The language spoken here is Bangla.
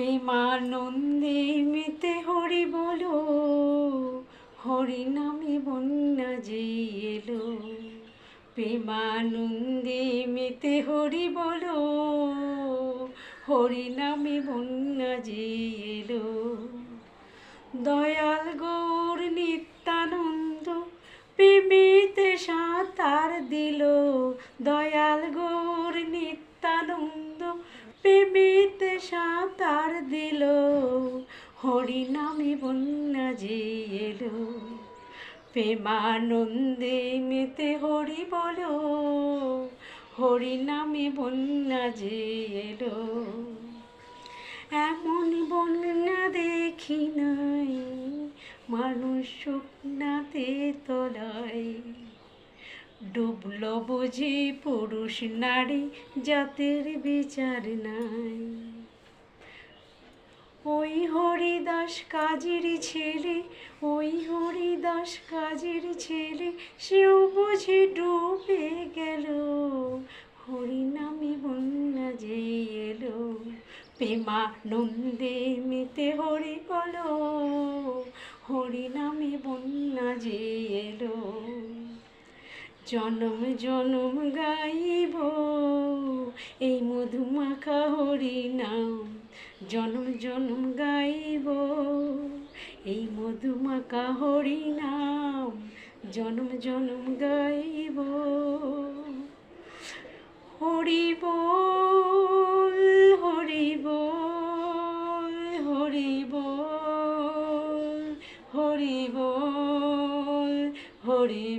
প্রেমানন্দে মেতে হরি বলো হরি নামে বন্যা যে এলো। প্রেমানন্দে মেতে হরি বলো হরি নামে বন্যা যে এলো। দয়াল গৌর নিত্যানন্দ দিল হরি নামে বন্যা যে এলো। প্রেমানন্দে মেতে হরি বলো হরি নামে বন্যা যে এলো। এমন বন্যা দেখি নাই, মানুষ শুকনাতে তলায়। ডুবল বুঝি পুরুষ নারী, জাতের বিচার নাই। ওই হরিদাস কাজের ছেলে, ওই হরিদাস কাজের ছেলে, সেও বুঝি ডুবে গেল। হরি নামে বন্যা যে এলো, প্রেমানন্দে মেতে হরি বলো। হরি নামে বন্যা যে এলো, জনম জনম গাইব। এই মধুমাখা হরি নাম জনম জনম গাইব। এই মধুমাকা হরি নাম জনম জনম গাইব। হরি বল হরি বল হরি